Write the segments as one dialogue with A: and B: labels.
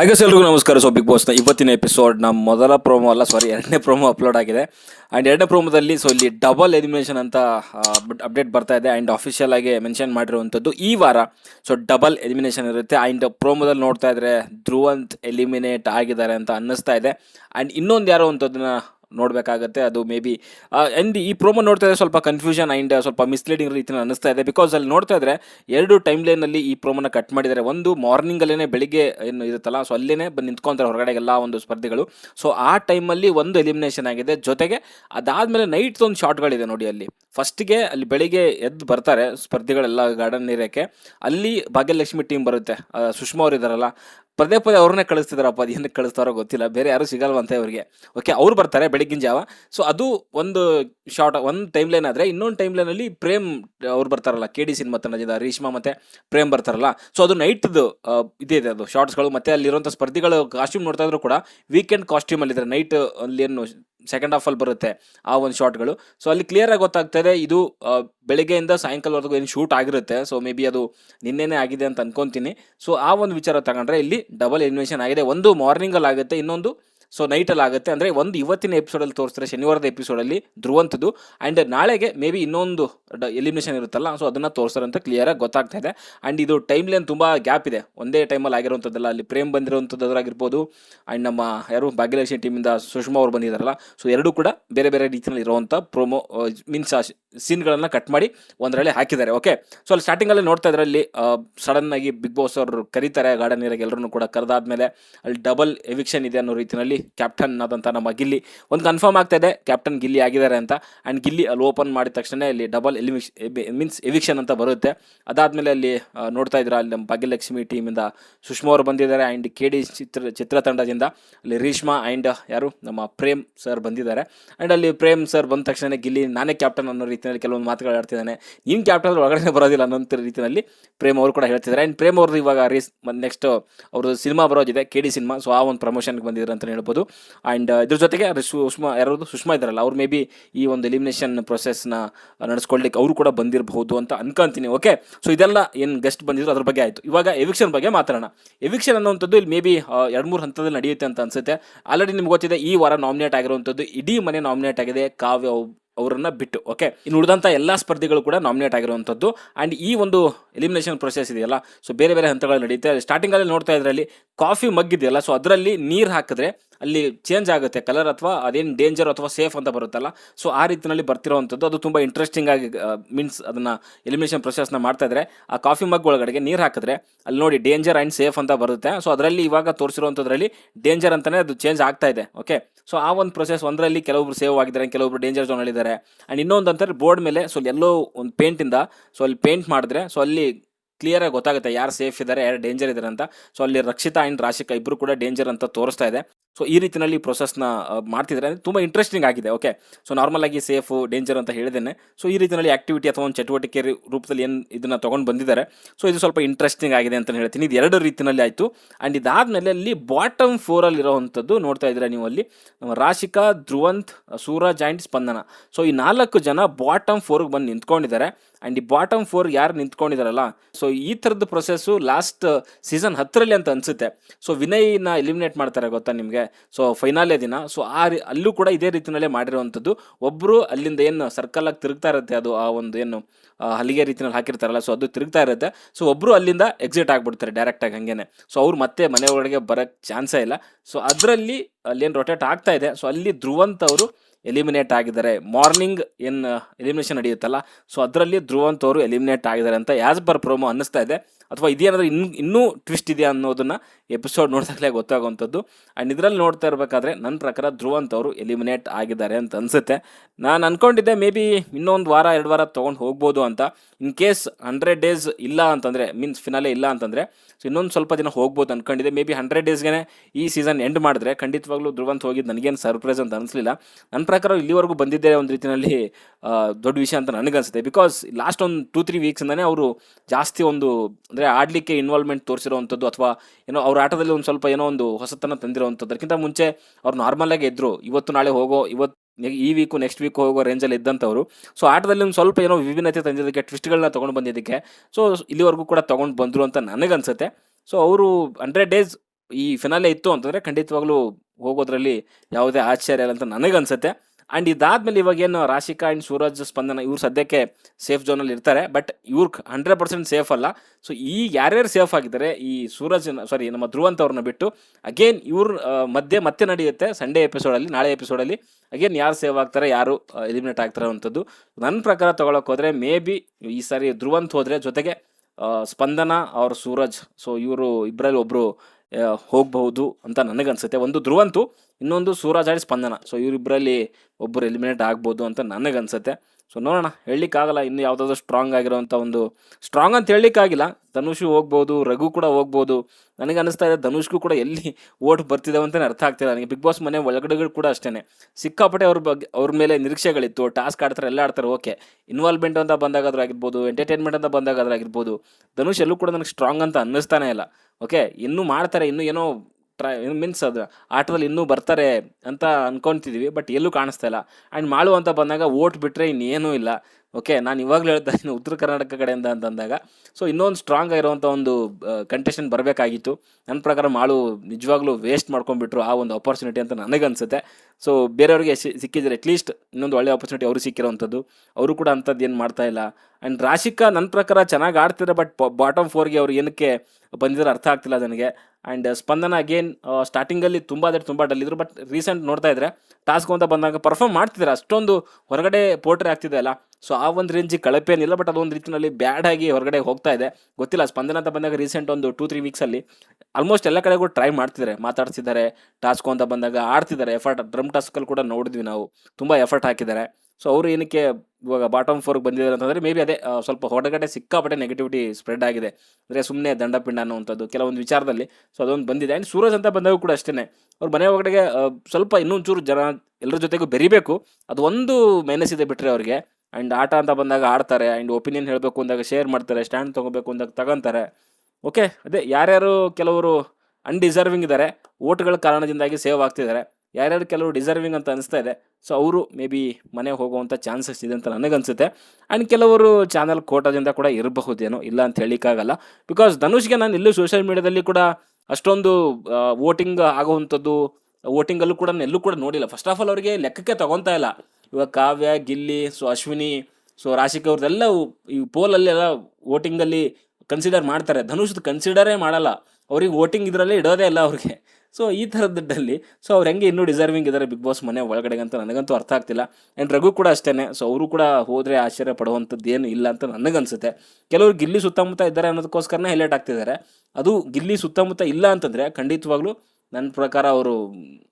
A: ಹಾಗೆ ಎಲ್ರಿಗೂ ನಮಸ್ಕಾರ. ಸೊ ಬಿಗ್ ಬಾಸ್ನ ಇವತ್ತಿನ ಎಪಿಸೋಡ್ ನಮ್ಮ ಮೊದಲ ಪ್ರೋಮೋ ಅಲ್ಲ ಸಾರಿ ಎರಡನೇ ಪ್ರೋಮೋ ಅಪ್ಲೋಡ್ ಆಗಿದೆ. ಆ್ಯಂಡ್ ಎರಡನೇ ಪ್ರೋಮೋದಲ್ಲಿ ಸೊ ಇಲ್ಲಿ ಡಬಲ್ ಎಲಿಮಿನೇಷನ್ ಅಂತ ಅಪ್ಡೇಟ್ ಬರ್ತಾ ಇದೆ. ಆ್ಯಂಡ್ ಅಫಿಷಿಯಲ್ ಆಗಿ ಮೆನ್ಷನ್ ಮಾಡಿರುವಂಥದ್ದು ಈ ವಾರ. ಸೊ ಡಬಲ್ ಎಲಿಮಿನೇಷನ್ ಇರುತ್ತೆ. ಆ್ಯಂಡ್ ಪ್ರೋಮೋದಲ್ಲಿ ನೋಡ್ತಾ ಇದ್ರೆ ಧ್ರುವಂತ್ ಎಲಿಮಿನೇಟ್ ಆಗಿದ್ದಾರೆ ಅಂತ ಅನ್ನಿಸ್ತಾ ಇದೆ. ಆ್ಯಂಡ್ ಇನ್ನೊಂದು ಯಾರೋ ಅಂಥದ್ದನ್ನ ನೋಡಬೇಕಾಗತ್ತೆ. ಅದು ಮೇ ಬಿ ಆ್ಯಂಡ್ ಈ ಪ್ರೋಮೋ ನೋಡ್ತಾ ಇದ್ರೆ ಸ್ವಲ್ಪ ಕನ್ಫ್ಯೂಷನ್ ಆ್ಯಂಡ್ ಸ್ವಲ್ಪ ಮಿಸ್ಲೀಡಿಂಗ್ ರೀತಿ ಅನಿಸ್ತಾ ಇದೆ. ಬಿಕಾಸ್ ಅಲ್ಲಿ ನೋಡ್ತಾ ಇದ್ರೆ ಎರಡು ಟೈಮ್ ಲೈನಲ್ಲಿ ಈ ಪ್ರೋಮೋನ ಕಟ್ ಮಾಡಿದ್ದಾರೆ. ಒಂದು ಮಾರ್ನಿಂಗಲ್ಲೇ ಬೆಳಿಗ್ಗೆ ಏನು ಇರುತ್ತಲ್ಲ ಸೊ ಅಲ್ಲೇ ಬಂದು ನಿಂತ್ಕೊಂತಾರೆ ಹೊರಗಡೆ ಎಲ್ಲ ಒಂದು ಸ್ಪರ್ಧಿಗಳು. ಸೊ ಆ ಟೈಮಲ್ಲಿ ಒಂದು ಎಲಿಮಿನೇಷನ್ ಆಗಿದೆ. ಜೊತೆಗೆ ಅದಾದಮೇಲೆ ನೈಟ್ ಒಂದು ಶಾಟ್ಗಳಿದೆ ನೋಡಿ ಅಲ್ಲಿ. ಫಸ್ಟಿಗೆ ಅಲ್ಲಿ ಬೆಳಿಗ್ಗೆ ಎದ್ದು ಬರ್ತಾರೆ ಸ್ಪರ್ಧಿಗಳೆಲ್ಲ ಗಾರ್ಡನ್ ನೀರಕ್ಕೆ ಅಲ್ಲಿ ಭಾಗ್ಯಲಕ್ಷ್ಮಿ ಟೀಮ್ ಬರುತ್ತೆ. ಸುಷ್ಮಾ ಅವರು ಇದಾರಲ್ಲ ಪದೇ ಪದೇ ಅವ್ರನ್ನೇ ಕಳಿಸ್ತಿದಾರಪ್ಪ ಅದು ಏನಕ್ಕೆ ಕಳಿಸ್ತಾರೋ ಗೊತ್ತಿಲ್ಲ. ಬೇರೆ ಯಾರು ಸಿಗಲ್ವಂತೆ ಅವ್ರಿಗೆ ಓಕೆ ಅವ್ರು ಬರ್ತಾರೆ ಬೆಳಗಿನ ಜಾವ. ಸೊ ಅದು ಒಂದು ಶಾರ್ಟ್ ಒಂದು ಟೈಮ್ ಲೈನ್ ಆದರೆ ಇನ್ನೊಂದು ಟೈಮ್ ಲೈನಲ್ಲಿ ಪ್ರೇಮ್ ಅವ್ರು ಬರ್ತಾರಲ್ಲ ಕೆ ಡಿ ಸಿನಿಮಾ ತಂಡದಿಂದ ರೇಷ್ಮಾ ಮತ್ತು ಪ್ರೇಮ್ ಬರ್ತಾರಲ್ಲ. ಸೊ ಅದು ನೈಟ್ದು ಇದೇ ಅದು ಶಾರ್ಟ್ಸ್ಗಳು ಮತ್ತು ಅಲ್ಲಿರುವಂಥ ಸ್ಪರ್ಧಿಗಳು ಕಾಸ್ಟ್ಯೂಮ್ ನೋಡ್ತಾ ಇದ್ರು ಕೂಡ ವೀಕೆಂಡ್ ಕಾಸ್ಟ್ಯೂಮ್ ಅಲ್ಲಿದ್ದಾರೆ ನೈಟ್ ಅಲ್ಲಿ ಏನು ಸೆಕೆಂಡ್ ಹಾಫಲ್ಲಿ ಬರುತ್ತೆ ಆ ಒಂದು ಶಾಟ್ಗಳು ಸೊ ಅಲ್ಲಿ ಕ್ಲಿಯರ್ ಆಗಿ ಗೊತ್ತಾಗ್ತದೆ ಇದು ಬೆಳಗ್ಗೆಯಿಂದ ಸಾಯಂಕಾಲವರೆಗೂ ಏನು ಶೂಟ್ ಆಗಿರುತ್ತೆ. ಸೊ ಮೇ ಬಿ ಅದು ನಿನ್ನೆನೇ ಆಗಿದೆ ಅಂತ ಅನ್ಕೊಂತೀನಿ. ಸೊ ಆ ಒಂದು ವಿಚಾರ ತಗೊಂಡ್ರೆ ಇಲ್ಲಿ ಡಬಲ್ ಇನ್ವೆಷನ್ ಆಗಿದೆ. ಒಂದು ಮಾರ್ನಿಂಗಲ್ಲಿ ಆಗುತ್ತೆ ಇನ್ನೊಂದು ಸೊ ನೈಟಲ್ಲಿ ಆಗುತ್ತೆ. ಅಂದರೆ ಒಂದು ಇವತ್ತಿನ ಎಪಿಸೋಡಲ್ಲಿ ತೋರಿಸ್ತಾರೆ, ಶನಿವಾರದ ಎಪಿಸೋಡಲ್ಲಿ ಧ್ರುವಂತದ್ದು. ಆ್ಯಂಡ್ ನಾಳೆಗೆ ಮೇ ಬಿ ಇನ್ನೊಂದು ಎಲಿಮಿನೇಷನ್ ಇರುತ್ತಲ್ಲ ಸೊ ಅದನ್ನು ತೋರಿಸ್ತಾರೆ ಅಂತ ಕ್ಲಿಯರಾಗಿ ಗೊತ್ತಾಗ್ತಾ ಇದೆ. ಆ್ಯಂಡ್ ಇದು ಟೈಮ್ ಲೈನ್ ತುಂಬ ಗ್ಯಾಪ್ ಇದೆ. ಒಂದೇ ಟೈಮಲ್ಲಿ ಆಗಿರುವಂಥದ್ದಲ್ಲ ಅಲ್ಲಿ ಪ್ರೇಮ್ ಬಂದಿರುವಂಥದ್ದಾಗಿರ್ಬೋದು ಆ್ಯಂಡ್ ನಮ್ಮ ಯಾರು ಭಾಗ್ಯಲಕ್ಷ್ಮಿ ಟೀಮಿಂದ ಸುಷ್ಮಾ ಅವರು ಬಂದಿದ್ದಾರಲ್ಲ ಸೊ ಎರಡೂ ಕೂಡ ಬೇರೆ ಬೇರೆ ರೀತಿಯಲ್ಲಿ ಇರುವಂಥ ಪ್ರೊಮೋ ಮೀನ್ಸ್ ಸೀನ್ಗಳನ್ನು ಕಟ್ ಮಾಡಿ ಒಂದರಲ್ಲಿ ಹಾಕಿದ್ದಾರೆ. ಓಕೆ ಸೊ ಅಲ್ಲಿ ಸ್ಟಾರ್ಟಿಂಗಲ್ಲಿ ನೋಡ್ತಾ ಇದ್ರೆ ಅಲ್ಲಿ ಸಡನ್ ಆಗಿ ಬಿಗ್ ಬಾಸ್ ಅವರು ಕರೀತಾರೆ ಗಾರ್ಡನ್ ಇರೋ ಎಲ್ಲರೂ ಕೂಡ ಕರೆದಾದ್ಮೇಲೆ ಅಲ್ಲಿ ಡಬಲ್ ಎವಿಕ್ಷನ್ ಇದೆ ಅನ್ನೋ ರೀತಿಯಲ್ಲಿ ಕ್ಯಾಪ್ಟನ್ ಆದಂಥ ನಮ್ಮ ಗಿಲ್ಲಿ. ಒಂದು ಕನ್ಫರ್ಮ್ ಆಗ್ತಾ ಇದೆ ಕ್ಯಾಪ್ಟನ್ ಗಿಲ್ಲಿ ಆಗಿದ್ದಾರೆ ಅಂತ. ಆ್ಯಂಡ್ ಗಿಲ್ಲಿ ಅಲ್ಲಿ ಓಪನ್ ಮಾಡಿದ ತಕ್ಷಣ ಅಲ್ಲಿ ಡಬಲ್ ಎಲಿಮಿಕ್ಸ್ ಮೀನ್ಸ್ ಎವಿಕ್ಷನ್ ಅಂತ ಬರುತ್ತೆ. ಅದಾದಮೇಲೆ ಅಲ್ಲಿ ನೋಡ್ತಾ ಇದ್ರೆ ಅಲ್ಲಿ ನಮ್ಮ ಭಾಗ್ಯಲಕ್ಷ್ಮಿ ಟೀಮಿಂದ ಸುಷ್ಮಾ ಅವರು ಬಂದಿದ್ದಾರೆ ಆ್ಯಂಡ್ ಕೆ ಡಿ ಚಿತ್ರ, ಚಿತ್ರತಂಡದಿಂದ ಅಲ್ಲಿ ರೀಷ್ಮಾ ಆ್ಯಂಡ್ ಯಾರು? ನಮ್ಮ ಪ್ರೇಮ್ ಸರ್ ಬಂದಿದ್ದಾರೆ. ಆ್ಯಂಡ್ ಅಲ್ಲಿ ಪ್ರೇಮ್ ಸರ್ ಬಂದ ತಕ್ಷಣ ಗಿಲ್ಲಿ ನಾನೇ ಕ್ಯಾಪ್ಟನ್ ಅನ್ನೋ ರೀತಿಯಲ್ಲಿ ಕೆಲವೊಂದು ಮಾತುಗಳು ಆಡ್ತಿದ್ದಾನೆ. ನೀನು ಕ್ಯಾಪ್ಟನ್ ಒಳಗಡೆ ಬರೋದಿಲ್ಲ ಅನ್ನೋಂಥ ರೀತಿಯಲ್ಲಿ ಪ್ರೇಮ್ ಅವರು ಕೂಡ ಹೇಳ್ತಿದ್ದಾರೆ. ಆ್ಯಂಡ್ ಪ್ರೇಮ್ ಅವ್ರದ್ದು ಇವಾಗ ರೀಸ್ ನೆಕ್ಸ್ಟ್ ಅವರು ಸಿನಿಮಾ ಬರೋದಿದೆ ಕೆ ಡಿ ಸಿನಿಮಾ ಸೊ ಆ ಒಂದು ಪ್ರಮೋಷನ್ಗೆ ಬಂದಿದ್ದಾರೆ ಅಂತ ಹೇಳ್ಬೋದು. ಆ್ಯಂಡ್ ಇದ್ರ ಜೊತೆಗೆ ಸುಷ್ಮಾ, ಯಾರಾದ್ರು ಸುಷ್ಮಾ ಇದ್ದಾರಲ್ಲ, ಅವ್ರು ಮೇ ಬಿ ಈ ಒಂದು ಎಲಿಮಿನೇಷನ್ ಪ್ರೊಸೆಸ್ನ ನಡೆಸ್ಕೊಳ್ಲಿಕ್ಕೆ ಅವರು ಕೂಡ ಬಂದಿರಬಹುದು ಅಂತ ಅನ್ಕೊಂತೀನಿ ಓಕೆ ಸೊ ಇದೆಲ್ಲ ಏನು ಗೆಸ್ಟ್ ಬಂದಿದ್ರು ಅದ್ರ ಬಗ್ಗೆ ಆಯಿತು. ಇವಾಗ ಎವಿಕ್ಷನ್ ಬಗ್ಗೆ ಮಾತಾಡೋಣ. ಎವಿಕ್ಷನ್ ಅನ್ನೋವಂಥದ್ದು ಇಲ್ಲಿ ಮೇ ಬಿ ಎರಡು ಮೂರು ಹಂತದಲ್ಲಿ ನಡೆಯುತ್ತೆ ಅಂತ ಅನ್ಸುತ್ತೆ. ಆಲ್ರೆಡಿ ನಿಮ್ಗೆ ಗೊತ್ತಿದೆ, ಈ ವಾರ ನಾಮಿನೇಟ್ ಆಗಿರುವಂಥದ್ದು ಇಡೀ ಮನೆ ನಾಮಿನೇಟ್ ಆಗಿದೆ. ಕಾವ್ಯ ಅವರನ್ನ ಬಿಟ್ಟು ಓಕೆ ಇನ್ನು ಉಳಿದಂಥ ಎಲ್ಲ ಸ್ಪರ್ಧಿಗಳು ಕೂಡ ನಾಮಿನೇಟ್ ಆಗಿರುವಂಥದ್ದು. ಆ್ಯಂಡ್ ಈ ಒಂದು ಎಲಿಮಿನೇಷನ್ ಪ್ರೊಸೆಸ್ ಇದೆಯಲ್ಲ ಸೊ ಬೇರೆ ಬೇರೆ ಹಂತಗಳು ನಡೆಯುತ್ತೆ. ಸ್ಟಾರ್ಟಿಂಗಲ್ಲಿ ನೋಡ್ತಾ ಇದ್ರಲ್ಲಿ ಕಾಫಿ ಮಗ್ ಇದೆಯಲ್ಲ ಸೊ ಅದರಲ್ಲಿ ನೀರು ಹಾಕಿದ್ರೆ ಅಲ್ಲಿ ಚೇಂಜ್ ಆಗುತ್ತೆ ಕಲರ್ ಅಥವಾ ಅದೇನು ಡೇಂಜರ್ ಅಥವಾ ಸೇಫ್ ಅಂತ ಬರುತ್ತಲ್ಲ. ಸೊ ಆ ರೀತಿಯಲ್ಲಿ ಬರ್ತಿರೋವಂಥದ್ದು. ಅದು ತುಂಬ ಇಂಟ್ರೆಸ್ಟಿಂಗ್ ಆಗಿ ಮೀನ್ಸ್ ಅದನ್ನು ಎಲಿಮಿನೇಷನ್ ಪ್ರೊಸೆಸ್ನ ಮಾಡ್ತಾ ಇದ್ರೆ, ಆ ಕಾಫಿ ಮಗ್ ಒಳಗಡೆಗೆ ನೀರು ಹಾಕಿದ್ರೆ ಅಲ್ಲಿ ನೋಡಿ ಡೇಂಜರ್ ಆ್ಯಂಡ್ ಸೇಫ್ ಅಂತ ಬರುತ್ತೆ. ಸೊ ಅದರಲ್ಲಿ ಇವಾಗ ತೋರಿಸಿರುವಂಥದ್ರಲ್ಲಿ ಡೇಂಜರ್ ಅಂತಲೇ ಅದು ಚೇಂಜ್ ಆಗ್ತಾ ಇದೆ ಓಕೆ ಸೊ ಆ ಒಂದು ಪ್ರೊಸೆಸ್ ಒಂದರಲ್ಲಿ ಕೆಲವೊಬ್ರು ಸೇವ್ ಆಗಿದ್ದಾರೆ, ಕೆಲವೊಬ್ರು ಡೇಂಜರ್ ಝೋನಲ್ಲಿದ್ದಾರೆ ಆ್ಯಂಡ್ ಇನ್ನೊಂದು ಅಂತಾರೆ ಬೋರ್ಡ್ ಮೇಲೆ ಸೊ ಎಲ್ಲೋ ಒಂದು ಪೇಂಟಿಂದ ಸೊ ಅಲ್ಲಿ ಪೇಂಟ್ ಮಾಡಿದ್ರೆ ಸೊ ಅಲ್ಲಿ ಕ್ಲಿಯರಾಗಿ ಗೊತ್ತಾಗುತ್ತೆ ಯಾರು ಸೇಫ್ ಇದ್ದಾರೆ, ಯಾರು ಡೇಂಜರ್ ಇದ್ದಾರೆ ಅಂತ. ಸೊ ಅಲ್ಲಿ ರಕ್ಷಿತಾ ಆ್ಯಂಡ್ ರಾಶಿಕಾ ಇಬ್ಬರು ಕೂಡ ಡೇಂಜರ್ ಅಂತ ತೋರಿಸ್ತಾ ಇದೆ. ಸೊ ಈ ರೀತಿಯಲ್ಲಿ ಪ್ರೊಸೆಸ್ನ ಮಾಡ್ತಿದ್ದಾರೆ ಅಂದರೆ ತುಂಬ ಇಂಟ್ರೆಸ್ಟಿಂಗ್ ಆಗಿದೆ. ಓಕೆ ಸೊ ನಾರ್ಮಲ್ ಆಗಿ ಸೇಫು ಡೇಂಜರ್ ಅಂತ ಹೇಳಿದ್ದೇನೆ. ಸೊ ಈ ರೀತಿಯಲ್ಲಿ ಆಕ್ಟಿವಿಟಿ ಅಥವಾ ಒಂದು ಚಟುವಟಿಕೆ ರೂಪದಲ್ಲಿ ಏನು ಇದನ್ನು ತೊಗೊಂಡು ಬಂದಿದ್ದಾರೆ. ಸೊ ಇದು ಸ್ವಲ್ಪ ಇಂಟ್ರೆಸ್ಟಿಂಗ್ ಆಗಿದೆ ಅಂತ ಹೇಳ್ತೀನಿ. ಇದು ಎರಡು ರೀತಿಯಲ್ಲಿ ಆಯಿತು. ಆ್ಯಂಡ್ ಇದಾದಮೇಲೆ ಅಲ್ಲಿ ಬಾಟಮ್ ಫೋರಲ್ಲಿ ಇರೋವಂಥದ್ದು ನೋಡ್ತಾ ಇದ್ದೀರಾ ನೀವು ಅಲ್ಲಿ. ನಮ್ಮ ರಾಶಿಕಾ, ಧ್ರುವಂತ್ ಸೂರಜ್ ಆ್ಯಂಡ್ ಸ್ಪಂದನ. ಸೊ ಈ ನಾಲ್ಕು ಜನ ಬಾಟಮ್ ಫೋರ್ಗೆ ಬಂದು ನಿಂತ್ಕೊಂಡಿದ್ದಾರೆ. ಆ್ಯಂಡ್ ಈ ಬಾಟಮ್ ಫೋರ್ ಯಾರು ನಿಂತ್ಕೊಂಡಿದಾರಲ್ಲ? ಸೊ ಈ ಥರದ್ದು ಪ್ರೊಸೆಸ್ಸು ಲಾಸ್ಟ್ ಸೀಸನ್ ಹತ್ತರಲ್ಲಿ ಅಂತ ಅನಿಸುತ್ತೆ. ಸೊ ವಿನಯ್ನ ಎಲಿಮಿನೇಟ್ ಮಾಡ್ತಾರೆ ಗೊತ್ತಾ ನಿಮಗೆ? ಸೊ ಫೈನಾಲೇ ದಿನ. ಸೊ ಆ ಅಲ್ಲೂ ಕೂಡ ಇದೇ ರೀತಿಯಲ್ಲೇ ಮಾಡಿರುವಂಥದ್ದು. ಒಬ್ಬರು ಅಲ್ಲಿಂದ ಏನು ಸರ್ಕಲಾಗಿ ತಿರುಗ್ತಾ ಇರುತ್ತೆ, ಅದು ಆ ಒಂದು ಏನು ಹಲಿಗೆ ರೀತಿಯಲ್ಲಿ ಹಾಕಿರ್ತಾರಲ್ಲ ಸೊ ಅದು ತಿರುಗ್ತಾ ಇರುತ್ತೆ. ಸೊ ಒಬ್ಬರು ಅಲ್ಲಿಂದ ಎಕ್ಸಿಟ್ ಆಗಿಬಿಡ್ತಾರೆ ಡೈರೆಕ್ಟಾಗಿ ಹಂಗೇನೆ. ಸೊ ಅವ್ರು ಮತ್ತೆ ಮನೆ ಒಳಗೆ ಬರೋಕ್ಕೆ ಚಾನ್ಸೇ ಇಲ್ಲ. ಸೊ ಅದರಲ್ಲಿ ಅಲ್ಲೇನು ರೊಟೇಟ್ ಆಗ್ತಾ ಇದೆ. ಸೊ ಅಲ್ಲಿ ಧ್ರುವಂತ್ ಅವರು ಎಲಿಮಿನೇಟ್ ಆಗಿದ್ದಾರೆ. ಮಾರ್ನಿಂಗ್ ಏನು ಎಲಿಮಿನೇಷನ್ ನಡೆಯುತ್ತಲ್ಲ. ಸೊ ಅದರಲ್ಲಿ ಧ್ರುವಂತ್ ಅವರು ಎಲಿಮಿನೇಟ್ ಆಗಿದ್ದಾರೆ ಅಂತ ಆ್ಯಸ್ ಪರ್ ಪ್ರೋಮೋ ಅನ್ನಿಸ್ತಾ ಇದೆ. ಅಥವಾ ಇದೇನಾದ್ರೆ ಇನ್ನು ಇನ್ನೂ ಟ್ವಿಸ್ಟ್ ಇದೆಯಾ ಅನ್ನೋದನ್ನ ಎಪಿಸೋಡ್ ನೋಡಿದಾಗಲೇ ಗೊತ್ತಾಗುವಂಥದ್ದು. ಆ್ಯಂಡ್ ಇದರಲ್ಲಿ ನೋಡ್ತಾ ಇರಬೇಕಾದ್ರೆ ನನ್ನ ಪ್ರಕಾರ ಧ್ರುವಂತ್ ಅವರು ಎಲಿಮಿನೇಟ್ ಆಗಿದ್ದಾರೆ ಅಂತ ಅನಿಸುತ್ತೆ. ನಾನು ಅನ್ಕೊಂಡಿದ್ದೆ ಮೇ ಬಿ ಇನ್ನೊಂದು ವಾರ, ಎರಡು ವಾರ ತೊಗೊಂಡು ಹೋಗ್ಬೋದು ಅಂತ. ಇನ್ ಕೇಸ್ ಹಂಡ್ರೆಡ್ ಡೇಸ್ ಇಲ್ಲ ಅಂತಂದರೆ ಮೀನ್ಸ್ ಫಿನಾಲೆ ಇಲ್ಲ ಅಂತಂದರೆ ಸೊ ಇನ್ನೊಂದು ಸ್ವಲ್ಪ ದಿನ ಹೋಗ್ಬೋದು ಅನ್ಕೊಂಡಿದ್ದೆ. ಮೇ ಬಿ ಹಂಡ್ರೆಡ್ ಡೇಸ್ಗೆ ಈ ಸೀಸನ್ ಎಂಡ್ ಮಾಡಿದ್ರೆ, ಖಂಡಿತವಾಗ್ಲೂ ಧ್ರುವಂತ್ ಹೋಗಿದ್ದು ನನಗೇನು ಸರ್ಪ್ರೈಸ್ ಅಂತ ಅನಿಸ್ಲಿಲ್ಲ. ನನ್ನ ಪ್ರಕಾರ ಇಲ್ಲಿವರೆಗೂ ಬಂದಿದ್ದೇ ಒಂದು ರೀತಿಯಲ್ಲಿ ದೊಡ್ಡ ವಿಷಯ ಅಂತ ನನಗನ್ಸುತ್ತೆ. ಬಿಕಾಸ್ ಲಾಸ್ಟ್ ಒಂದು ಟೂ ತ್ರೀ ವೀಕ್ಸಿಂದನೇ ಅವರು ಜಾಸ್ತಿ ಒಂದು ಅಂದರೆ ಆಡಲಿಕ್ಕೆ ಇನ್ವಾಲ್ವ್ಮೆಂಟ್ ತೋರಿಸಿರೋವಂಥದ್ದು ಅಥವಾ ಏನೋ ಅವ್ರ ಆಟದಲ್ಲಿ ಒಂದು ಸ್ವಲ್ಪ ಏನೋ ಒಂದು ಹೊಸತನ ತಂದಿರುವಂಥದ್ದಕ್ಕಿಂತ ಮುಂಚೆ ಅವ್ರು ನಾರ್ಮಲ್ ಇದ್ದರು ಇವತ್ತು ನಾಳೆ ಹೋಗೋ ಇವತ್ತು ಈ ವೀಕು ನೆಕ್ಸ್ಟ್ ವೀಕ್ ಹೋಗೋ ರೇಂಜಲ್ಲಿ ಇದ್ದಂಥವ್ರು ಸೊ ಆಟದಲ್ಲಿ ಒಂದು ಸ್ವಲ್ಪ ಏನೋ ವಿಭಿನ್ನತೆ ತಂದಿದ್ದಕ್ಕೆ ಟ್ವಿಸ್ಟ್ಗಳನ್ನ ತೊಗೊಂಡು ಬಂದಿದ್ದಕ್ಕೆ ಸೊ ಇಲ್ಲಿವರೆಗೂ ಕೂಡ ತೊಗೊಂಡು ಬಂದರು ಅಂತ ನನಗನ್ಸುತ್ತೆ. ಸೊ ಅವರು ಹಂಡ್ರೆಡ್ ಡೇಸ್ ಈ ಫಿನಾಲೆ ಇತ್ತು ಅಂತಂದರೆ ಖಂಡಿತವಾಗ್ಲೂ ಹೋಗೋದ್ರಲ್ಲಿ ಯಾವುದೇ ಆಶ್ಚರ್ಯ ಇಲ್ಲ ಅಂತ ನನಗನ್ಸುತ್ತೆ. ಆ್ಯಂಡ್ ಇದಾದ್ಮೇಲೆ ಇವಾಗೇನು ರಾಶಿಕಾ ಆ್ಯಂಡ್ ಸೂರಜ್ ಸ್ಪಂದನ ಇವ್ರು ಸದ್ಯಕ್ಕೆ ಸೇಫ್ ಝೋನಲ್ಲಿ ಇರ್ತಾರೆ. ಬಟ್ ಇವ್ರು ಹಂಡ್ರೆಡ್ ಪರ್ಸೆಂಟ್ ಸೇಫ್ ಅಲ್ಲ. ಸೊ ಈ ಯಾರ್ಯಾರು ಸೇಫ್ ಆಗಿದ್ದಾರೆ, ಈ ಸೂರಜ್ ಸಾರಿ ನಮ್ಮ ಧ್ರುವಂತ್ ಅವ್ರನ್ನ ಬಿಟ್ಟು ಅಗೇನ್ ಇವ್ರ ಮಧ್ಯೆ ಮತ್ತೆ ನಡೆಯುತ್ತೆ ಸಂಡೇ ಎಪಿಸೋಡಲ್ಲಿ ನಾಳೆ ಎಪಿಸೋಡಲ್ಲಿ ಅಗೇನ್ ಯಾರು ಸೇವ್ ಆಗ್ತಾರೆ, ಯಾರು ಎಲಿಮಿನೇಟ್ ಆಗ್ತಾರೆ ಅಂಥದ್ದು ನನ್ನ ಪ್ರಕಾರ ತೊಗೊಳಕ್ಕೆ ಹೋದರೆ ಮೇ ಬಿ ಈ ಸಾರಿ ಧ್ರುವಂತ್ ಹೋದರೆ ಜೊತೆಗೆ ಸ್ಪಂದನ ಅವ್ರ ಸೂರಜ್. ಸೊ ಇವರು ಇಬ್ಬರಲ್ಲಿ ಒಬ್ಬರು ಹೋಗಬಹುದು ಅಂತ ನನಗನ್ಸುತ್ತೆ. ಒಂದು ಧ್ರುವಂತು ಇನ್ನೊಂದು ಸೂರಜ್ ಸ್ಪಂದನ. ಸೊ ಇವರಿಬ್ಬರಲ್ಲಿ ಒಬ್ಬರು ಎಲಿಮಿನೇಟ್ ಆಗ್ಬೋದು ಅಂತ ನನಗನ್ಸುತ್ತೆ. ಸೊ ನೋಡೋಣ. ಹೇಳಲಿಕ್ಕಾಗಲ್ಲ. ಇನ್ನು ಯಾವುದಾದ್ರು ಸ್ಟ್ರಾಂಗ್ ಆಗಿರೋಂಥ ಒಂದು ಸ್ಟ್ರಾಂಗ್ ಅಂತ ಹೇಳಲಿಕ್ಕಾಗಿಲ್ಲ. ಧನುಷು ಹೋಗ್ಬೋದು, ರಘು ಕೂಡ ಹೋಗ್ಬೋದು. ನನಗೆ ಅನಿಸ್ತಾ ಇದೆ, ಧನುಷ್ಗೂ ಕೂಡ ಎಲ್ಲಿ ಓಟ್ ಬರ್ತಿದ್ದಾವೆ ಅಂತಲೇ ಅರ್ಥ ಆಗ್ತಿಲ್ಲ. ನನಗೆ ಬಿಗ್ ಬಾಸ್ ಮನೆ ಒಳಗಡೆಗಳು ಕೂಡ ಅಷ್ಟೇ ಸಿಕ್ಕಾಪಟ್ಟೆ ಅವ್ರ ಬಗ್ಗೆ ಅವ್ರ ಮೇಲೆ ನಿರೀಕ್ಷೆಗಳಿತ್ತು. ಟಾಸ್ಕ್ ಆಡ್ತಾರೆ, ಎಲ್ಲ ಆಡ್ತಾರೆ ಓಕೆ ಇನ್ವಾಲ್ವ್ಮೆಂಟ್ ಅಂತ ಬಂದಾಗಾದ್ರೂ ಆಗಿರ್ಬೋದು ಎಂಟರ್ಟೈನ್ಮೆಂಟ್ ಅಂತ ಬಂದಾಗಾದ್ರೂ ಆಗಿರ್ಬೋದು. ಧನುಷ್ ಎಲ್ಲೂ ಕೂಡ ನನಗೆ ಸ್ಟ್ರಾಂಗ್ ಅಂತ ಅನ್ನಿಸ್ತಾನೆ ಇಲ್ಲ. ಓಕೆ ಇನ್ನೂ ಮಾಡ್ತಾರೆ, ಇನ್ನೂ ಏನೋ ಟ್ರೈ ಮೀನ್ಸ್ ಅದು ಆಟದಲ್ಲಿ ಇನ್ನೂ ಬರ್ತಾರೆ ಅಂತ ಅನ್ಕೊತಿದ್ದೀವಿ ಬಟ್ ಎಲ್ಲೂ ಕಾಣಿಸ್ತಾ ಇಲ್ಲ. ಆ್ಯಂಡ್ ಮಾಳು ಅಂತ ಬಂದಾಗ ಓಟ್ ಬಿಟ್ಟರೆ ಇನ್ನೇನೂ ಇಲ್ಲ. ಓಕೆ ನಾನು ಇವಾಗಲೂ ಹೇಳ್ತಾ ಇದ್ದೀನಿ ಉತ್ತರ ಕರ್ನಾಟಕ ಕಡೆಯಿಂದ ಅಂತ ಅಂದಾಗ. ಸೊ ಇನ್ನೊಂದು ಸ್ಟ್ರಾಂಗ್ ಆಗಿರುವಂಥ ಒಂದು ಕಂಟೆಸ್ಟೆಂಟ್ ಬರಬೇಕಾಗಿತ್ತು. ನನ್ನ ಪ್ರಕಾರ ಮಾಳು ನಿಜವಾಗ್ಲೂ ವೇಸ್ಟ್ ಮಾಡ್ಕೊಂಡ್ಬಿಟ್ರು ಆ ಒಂದು ಅಪರ್ಚುನಿಟಿ ಅಂತ ನನಗನ್ಸುತ್ತೆ. ಸೊ ಬೇರೆಯವ್ರಿಗೆ ಸಿಕ್ಕಿದ್ರೆ ಅಟ್ಲೀಸ್ಟ್ ಇನ್ನೊಂದು ಒಳ್ಳೆ ಆಪರ್ಚುನಿಟಿ ಅವರು ಸಿಕ್ಕಿರೋವಂಥದ್ದು ಅವರು ಕೂಡ ಅಂಥದ್ದು ಏನು ಮಾಡ್ತಾ ಇಲ್ಲ. ಆ್ಯಂಡ್ ರಾಶಿಕಾ ನನ್ನ ಪ್ರಕಾರ ಚೆನ್ನಾಗಿ ಆಡ್ತಿದ್ದಾರೆ ಬಟ್ ಬಾಟಮ್ ಫೋರ್ಗೆ ಅವ್ರು ಏನಕ್ಕೆ ಬಂದಿದ್ದಾರೆ ಅರ್ಥ ಆಗ್ತಿಲ್ಲ ನನಗೆ. ಆ್ಯಂಡ್ ಸ್ಪಂದನ ಅಗೇನ್ ಸ್ಟಾರ್ಟಿಂಗಲ್ಲಿ ತುಂಬ ಅಂದರೆ ತುಂಬ ಡಲ್ ಇದ್ರು ಬಟ್ ರೀಸೆಂಟ್ ನೋಡ್ತಾ ಇದ್ರೆ ಟಾಸ್ಕ್ ಅಂತ ಬಂದಾಗ ಪರ್ಫಾರ್ಮ್ ಮಾಡ್ತಿದ್ದಾರೆ. ಅಷ್ಟೊಂದು ಹೊರಗಡೆ ಪೋಟ್ರೆ ಆಗ್ತಿದೆ ಅಲ್ಲ. ಸೊ ಆ ಒಂದು ರೇಂಜಿಗೆ ಕಳಪೇನಿಲ್ಲ ಬಟ್ ಅದೊಂದು ರೀತಿಯಲ್ಲಿ ಬ್ಯಾಡ್ ಆಗಿ ಹೊರಗಡೆ ಹೋಗ್ತಾ ಇದೆ. ಗೊತ್ತಿಲ್ಲ, ಸ್ಪಂದನ ಅಂತ ಬಂದಾಗ ರೀಸೆಂಟ್ ಒಂದು ಟೂ ತ್ರೀ ವೀಕ್ಸಲ್ಲಿ ಆಲ್ಮೋಸ್ಟ್ ಎಲ್ಲ ಕಡೆಗೂ ಟ್ರೈ ಮಾಡ್ತಿದ್ದಾರೆ. ಮಾತಾಡ್ತಿದ್ದಾರೆ ಟಾಸ್ಕ್ ಅಂತ ಬಂದಾಗ ಆಡ್ತಿದ್ದಾರೆ. ಎಫರ್ಟ್ ಡ್ರಮ್ ಟಾಸ್ಕಲ್ಲಿ ಕೂಡ ನೋಡಿದ್ವಿ ನಾವು. ತುಂಬ ಎಫರ್ಟ್ ಹಾಕಿದ್ದಾರೆ. ಸೊ ಅವರು ಏನಕ್ಕೆ ಇವಾಗ ಬಾಟಮ್ ಫೋರ್ಗೆ ಬಂದಿದ್ದಾರೆ ಅಂತಂದರೆ ಮೇ ಬಿ ಅದೇ ಸ್ವಲ್ಪ ಹೊರಗಡೆ ಸಿಕ್ಕಾಪಟ್ಟೆ ನೆಗೆಟಿವಿಟಿ ಸ್ಪ್ರೆಡ್ ಆಗಿದೆ. ಅಂದರೆ ಸುಮ್ಮನೆ ದಂಡಪಿಂಡ ಅನ್ನುವಂಥದ್ದು, ಕೆಲವೊಂದು ವಿಚಾರದಲ್ಲಿ. ಸೊ ಅದೊಂದು ಬಂದಿದೆ. ಆ್ಯಂಡ್ ಸೂರಜ್ ಅಂತ ಬಂದಾಗ ಕೂಡ ಅಷ್ಟೇ ಅವ್ರು ಮನೆ ಒಳಗಡೆಗೆ ಸ್ವಲ್ಪ ಇನ್ನೊಂಚೂರು ಜನ ಎಲ್ಲರ ಜೊತೆಗೂ ಬೆರಿಬೇಕು. ಅದು ಒಂದು ಮೈನಸ್ ಇದೆ ಬಿಟ್ಟರೆ ಅವ್ರಿಗೆ. ಆ್ಯಂಡ್ ಆಟ ಅಂತ ಬಂದಾಗ ಆಡ್ತಾರೆ ಆ್ಯಂಡ್ ಒಪಿನಿಯನ್ ಹೇಳಬೇಕು ಅಂದಾಗ ಶೇರ್ ಮಾಡ್ತಾರೆ ಸ್ಟ್ಯಾಂಡ್ ತೊಗೋಬೇಕು ಅಂದಾಗ ತಗೊಂತಾರೆ. ಓಕೆ ಅದೇ ಯಾರ್ಯಾರು ಕೆಲವರು ಅನ್ಡಿಸರ್ವಿಂಗ್ ಇದ್ದಾರೆ ಓಟ್ಗಳ ಕಾರಣದಿಂದಾಗಿ ಸೇವ್ ಆಗ್ತಿದ್ದಾರೆ. ಯಾರ್ಯಾರು ಕೆಲವರು ಡಿಸರ್ವಿಂಗ್ ಅಂತ ಅನಿಸ್ತಾ ಇದೆ ಸೊ ಅವರು ಮೇ ಬಿ ಮನೆಗೆ ಹೋಗುವಂಥ ಚಾನ್ಸಸ್ ಇದೆ ಅಂತ ನನಗನ್ಸುತ್ತೆ. ಆ್ಯಂಡ್ ಕೆಲವರು ಚಾನಲ್ ಕೋಟಾದಿಂದ ಕೂಡ ಇರಬಹುದೇನೋ ಇಲ್ಲ ಅಂತ ಹೇಳಿಕ್ಕಾಗಲ್ಲ. ಬಿಕಾಸ್ ಧನುಷ್ಗೆ ನಾನು ಎಲ್ಲೂ ಸೋಷಿಯಲ್ ಮೀಡಿಯಾದಲ್ಲಿ ಕೂಡ ಅಷ್ಟೊಂದು ವೋಟಿಂಗ್ ಆಗುವಂಥದ್ದು ವೋಟಿಂಗಲ್ಲೂ ಕೂಡ ಎಲ್ಲೂ ಕೂಡ ನೋಡಿಲ್ಲ. ಫಸ್ಟ್ ಆಫ್ ಆಲ್ ಅವರಿಗೆ ಲೆಕ್ಕಕ್ಕೆ ತಗೊತಾ ಇಲ್ಲ. ಇವಾಗ ಕಾವ್ಯ, ಗಿಲ್ಲಿ, ಸೊ ಅಶ್ವಿನಿ, ಸೊ ರಾಶಿಕ್ ಅವ್ರದ್ದೆಲ್ಲ ಈ ಪೋಲಲ್ಲೆಲ್ಲ ವೋಟಿಂಗಲ್ಲಿ ಕನ್ಸಿಡರ್ ಮಾಡ್ತಾರೆ. ಧನುಷ್ದು ಕನ್ಸಿಡರೇ ಮಾಡಲ್ಲ. ಅವ್ರಿಗೆ ವೋಟಿಂಗ್ ಇದರಲ್ಲಿ ಇಡೋದೇ ಇಲ್ಲ ಅವ್ರಿಗೆ. ಸೊ ಈ ಥರದ್ದಲ್ಲಿ ಸೊ ಅವ್ರು ಹೆಂಗೆ ಇನ್ನೂ ಡಿಸರ್ವಿಂಗ್ ಇದ್ದಾರೆ ಬಿಗ್ ಬಾಸ್ ಮನೆ ಒಳಗಡೆ ಅಂತ ನನಗಂತೂ ಅರ್ಥ ಆಗ್ತಿಲ್ಲ. ಆ್ಯಂಡ್ ರಘು ಕೂಡ ಅಷ್ಟೇ ಸೊ ಅವರು ಕೂಡ ಹೋದರೆ ಆಶ್ಚರ್ಯ ಪಡುವಂಥದ್ದು ಏನು ಇಲ್ಲ ಅಂತ ನನಗನ್ಸುತ್ತೆ. ಕೆಲವರು ಗಿಲ್ಲಿ ಸುತ್ತಮುತ್ತ ಇದ್ದಾರೆ ಅನ್ನೋದಕ್ಕೋಸ್ಕರನೇ ಹೈಲೈಟ್ ಆಗ್ತಿದ್ದಾರೆ. ಅದು ಗಿಲ್ಲಿ ಸುತ್ತಮುತ್ತ ಇಲ್ಲ ಅಂತಂದರೆ ಖಂಡಿತವಾಗ್ಲೂ ನನ್ನ ಪ್ರಕಾರ ಅವರು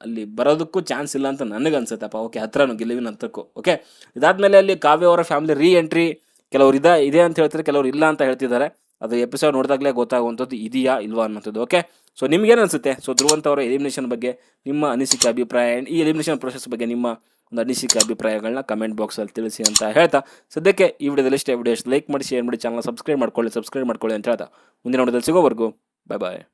A: ಅಲ್ಲಿ ಬರೋದಕ್ಕೂ ಚಾನ್ಸ್ ಇಲ್ಲ ಅಂತ ನನಗನ್ಸುತ್ತಪ್ಪ ಓಕೆ ಹತ್ರನು ಗೆಲುವಿನ ಹತ್ರಕ್ಕೂ ಓಕೆ ಇದಾದಮೇಲೆ ಅಲ್ಲಿ ಕಾವ್ಯ ಅವರ ಫ್ಯಾಮಿಲಿ ರೀ ಎಂಟ್ರಿ ಕೆಲವರು ಇದೆ ಇದೆ ಅಂತ ಹೇಳ್ತಾರೆ ಕೆಲವರು ಇಲ್ಲ ಅಂತ ಹೇಳ್ತಿದ್ದಾರೆ. ಅದು ಎಪಿಸೋಡ್ ನೋಡಿದಾಗಲೇ ಗೊತ್ತಾಗುವಂಥದ್ದು ಇದೆಯಾ ಇಲ್ವಾ ಅನ್ನೋಂಥದ್ದು ಓಕೆ ಸೊ ನಿಮ್ಗೇನು ಅನಿಸುತ್ತೆ ಸೊ ಧ್ರುವಂತ ಅವರ ಎಲಿಮಿನೇಷನ್ ಬಗ್ಗೆ, ನಿಮ್ಮ ಅನಿಸಿಕೆ ಅಭಿಪ್ರಾಯ, ಈ ಎಲಿಮಿನೇಷನ್ ಪ್ರೊಸೆಸ್ ಬಗ್ಗೆ ನಿಮ್ಮ ಒಂದು ಅನಿಸಿಕೆ ಅಭಿಪ್ರಾಯಗಳನ್ನ ಕಮೆಂಟ್ ಬಾಕ್ಸಲ್ಲಿ ತಿಳಿಸಿ ಅಂತ ಹೇಳ್ತಾ, ಸದ್ಯಕ್ಕೆ ಈ ವಿಡಿಯೋದಲ್ಲಿ ಇಷ್ಟೇ. ವಿಡಿಯೋ ಲೈಕ್ ಮಾಡಿ ಶೇರ್ ಮಾಡಿ ಚಾನಲ್ ಸಬ್ಸ್ಕ್ರೈಬ್ ಮಾಡ್ಕೊಳ್ಳಿ ಸಬ್ಸ್ಕ್ರೈಬ್ ಮಾಡ್ಕೊಳ್ಳಿ ಅಂತ ಹೇಳ್ತಾ, ಮುಂದಿನ ನೋಡೋದಲ್ಲಿ ಸಿಗೋವರೆಗೂ ಬಾಯ್ ಬಾಯ್